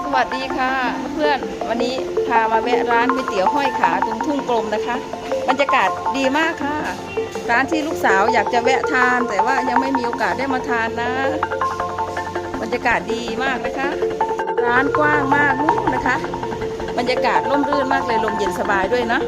สวัสดีค่ะเพื่อนวันนี้พามาแวะร้านก๋วยเตี๋ยวห้อยขาตรงทุ่งกลมนะคะบรรยากาศดีมากค่ะ ร้านที่ลูกสาวอยากจะแวะทาน แต่ว่ายังไม่มีโอกาสได้มาทานนะ บรรยากาศดีมากนะคะ ร้านกว้างมากนู่นนะคะ บรรยากาศร่มรื่นมากเลยลมเย็นสบายด้วยนะ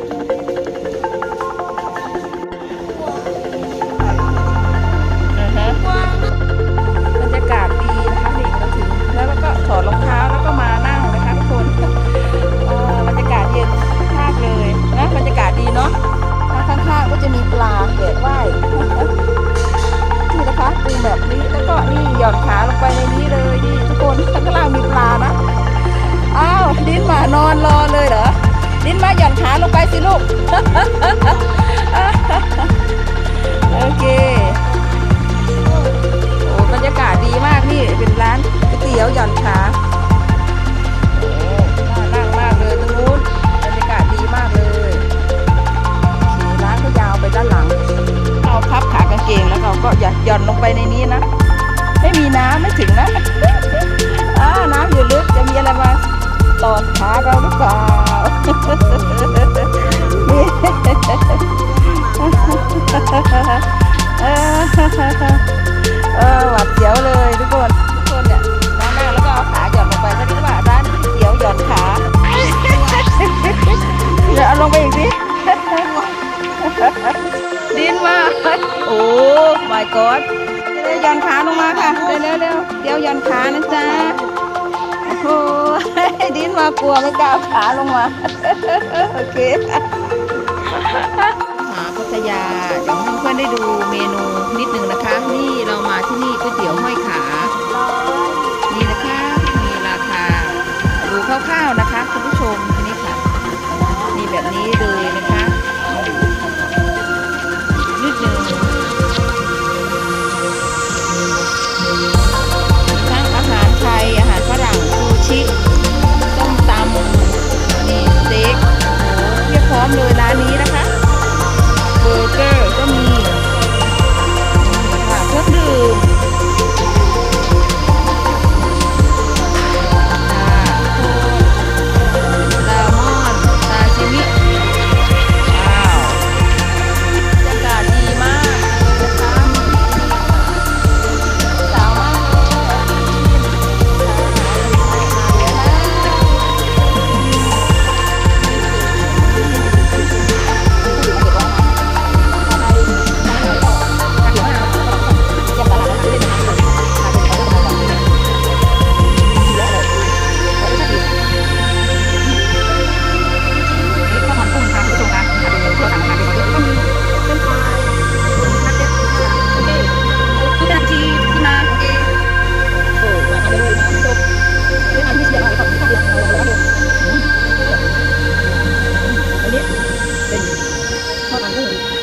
สิลูก โอเคโอ้บรรยากาศดีมากนี่ เป็นร้านก๋วยเตี๋ยวหย่อนขาโอ้น่านั่งมากเลยตรงนู้นบรรยากาศดีมากเลยร้านก็ยาวไปด้านหลัง เอาพับขากางเกงแล้วเราก็หย่อนหย่อนลงไปในนี้นะ ไม่มีน้ำไม่ถึงนะ น้ำอยู่ลึกจะมีอะไรมาตอดขาเราหรือเปล่า เออหวาดเสียวเลยทุกคนทุกคนเนี่ยนั่งนั่งแล้วก็เอาขาหย่อนลงไปก็เรียกว่าร้านก๋วยเตี๋ยวหย่อนขาเดี๋ยวเอาลงไปอีกสิดินมาโอ้ my god เร็วหย่อนขาลงมาค่ะเร็วเร็วเร็วเดี๋ยวหย่อนขานะจ๊ะโอ้โหดินมากลัวไม่กล้าขาลงมาโอเคหาพัทยาเดี๋ยว อนได้ดูเมนูนิดนึงนะคะ นี่เรามาที่นี่ก๋วยเตี๋ยวห้อยขา นี่นะคะมีราคาดูคร่าวๆนะคะคุณผู้ชมนี่ค่ะนี่แบบนี้เลยนะคะนิดนึงทั้งอาหารไทยอาหารฝรั่งซูชิต้มตำนี่สเต็กโอ้โหเพียบพร้อมเลยร้านนี้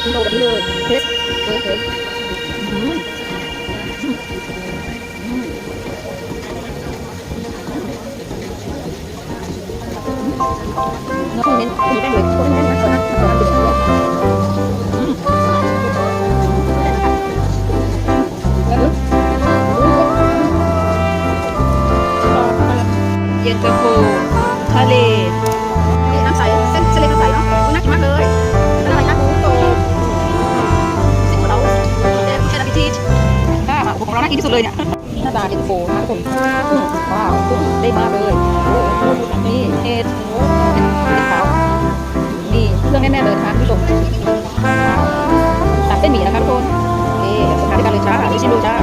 เป็นตัวอืมเย็นตาโฟทะเล กินที่สุดเลยเนี่ยหน้าตาเย็นโฟนะทุกคนว้าวกุ้งได้มากเลยโอ้โหนี่เห็ดโอ้เป็นเป็นขาวนี่เครื่องแน่ๆเลยค่ะคุณผู้ชมตัดเส้นหมี่นะคะทุกคนนี่ทานด้วยกันเลยจ้าดูชิมดูจ้า